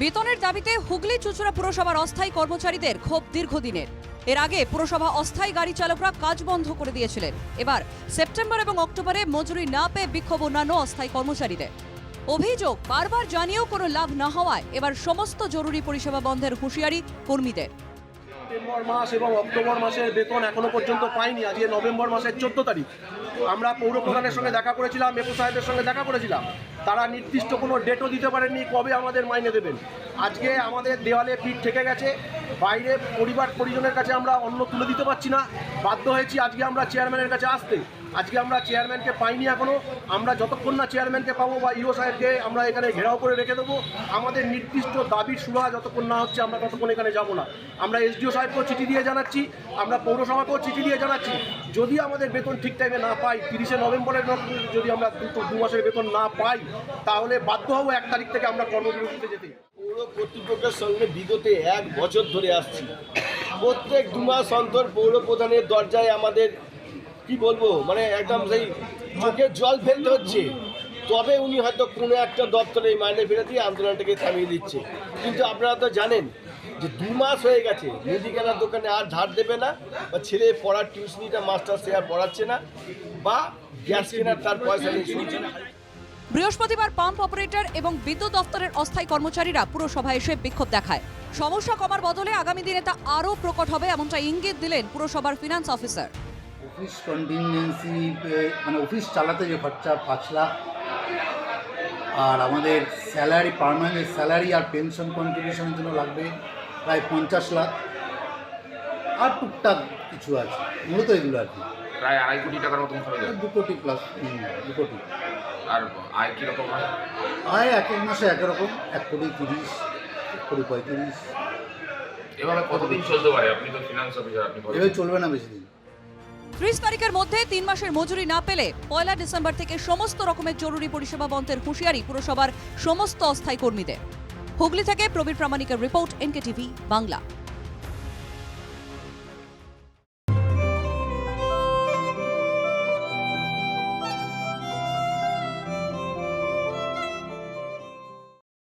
বেতনের দাবিতে হুগলি চুচুড়া পুরসভার অস্থায়ী কর্মচারীদের ক্ষোভ দীর্ঘদিনের। এর আগে পুরসভা অস্থায়ী গাড়ি চালকরা কাজ বন্ধ করে দিয়েছিলেন। এবার সেপ্টেম্বর এবং অক্টোবরে মজুরি না পেয়ে বিক্ষোভ অন্যান্য অস্থায়ী কর্মচারীদের। অভিযোগ, বারবার জানিয়েও কোনো লাভ না হওয়ায় এবার সমস্ত জরুরি পরিষেবা বন্ধের হুঁশিয়ারি কর্মীদের। সেপ্টেম্বর মাস এবং অক্টোবর মাসের বেতন এখনও পর্যন্ত পাইনি। আজকে নভেম্বর মাসের চোদ্দ তারিখ। আমরা পৌর প্রধানের সঙ্গে দেখা করেছিলাম, মেপু সাহেবের সঙ্গে দেখা করেছিলাম। তারা নির্দিষ্ট কোনো ডেটও দিতে পারেননি, কবে আমাদের মাইনে দেবেন। আজকে আমাদের দেওয়ালে পিঠ থেকে গেছে। বাইরে পরিবার পরিজনের কাছে আমরা অন্য তুলে দিতে পারছি না। বাধ্য হয়েছি আজকে আমরা চেয়ারম্যানের কাছে আসতে। আজকে আমরা চেয়ারম্যানকে পাইনি এখনও। আমরা যতক্ষণ না চেয়ারম্যানকে পাবো বা ইও সাহেবকে আমরা এখানে ঘেরাও করে রেখে দেবো। আমাদের নির্দিষ্ট দাবির সুরাহা যতক্ষণ না হচ্ছে আমরা ততক্ষণ এখানে যাব না। আমরা এসডিও সাহেবকেও চিঠি দিয়ে জানাচ্ছি, আমরা পৌরসভাকেও চিঠি দিয়ে জানাচ্ছি। যদি আমাদের বেতন ঠিক টাইমে না পাই, তিরিশে নভেম্বরের যদি আমরা দু মাসের বেতন না পাই, তাহলে বাধ্য হব এক তারিখ থেকে আমরা কর্মবিরতিতে যেতে। পৌর কর্তৃপক্ষের সঙ্গে বিগত এক বছর ধরে আসছি। প্রত্যেক দু মাস অন্তর পৌর প্রধানের দরজায় আমাদের কি বলব? মানে একদম সেই চোখে জল ফেলতে হচ্ছে। তবে উনি হয়তো কোনো একটা দপ্তরে এই মাইনে ফেরত দিয়ে আন্দোলনটাকে থামিয়ে দিচ্ছে। কিন্তু আপনারা তো জানেন যে দু মাস হয়ে গেছে মুদিখানার দোকানে আর ধার দেবে না, বা ছেলে পড়ার টিউশনিটা মাস্টার সে আর পড়াচ্ছে না, বা গ্যাস কেনার তার পয়সা নেই। শুনছে না বৃহস্পতিবার পাম্প অপারেটর এবং বিদ্যুৎ দপ্তরের অস্থায়ী কর্মচারীরা পুরসভায় এসে বিক্ষোভ দেখায়। সমস্যা কমার বদলে আগামী দিনে তা আরও প্রকট হবে, এমনটা ইঙ্গিত দিলেন পুরসভার ফিনান্স অফিসার। অফিস কন্টিনজেন্সি মানে অফিস চালাতে যে খরচা পাঁচ লাখ। আর আমাদের স্যালারি পার্মানেন্ট স্যালারি আর পেনশন কন্ট্রিবিউশনের জন্য লাগবে প্রায় পঞ্চাশ লাখ। আর টুকটাক কিছু আছে মূলত এগুলো আর কি। প্রায় আড়াই কোটি টাকার মতন খরচ হয়। দু কোটি প্লাস দু কোটি। আর আয় কীরকম হয়? আয় এক এক মাসে একরকম এক কোটি তিরিশ এক কোটি পঁয়ত্রিশ। এভাবে কতদিন চলতে পারে? আপনি তো ফিনান্স অফিসার আপনি এভাবে চলবে না বেশি দিন। ত্রিশ তারিখের মধ্যে তিন মাসের মজুরি না পেলে পয়লা ডিসেম্বর থেকে সমস্ত রকমের জরুরি পরিষেবা বন্ধের হুঁশিয়ারি পুরসভার সমস্ত অস্থায়ী কর্মীদের। হুগলি থেকে প্রবীর প্রামাণিকের রিপোর্ট এনকে টিভি বাংলা।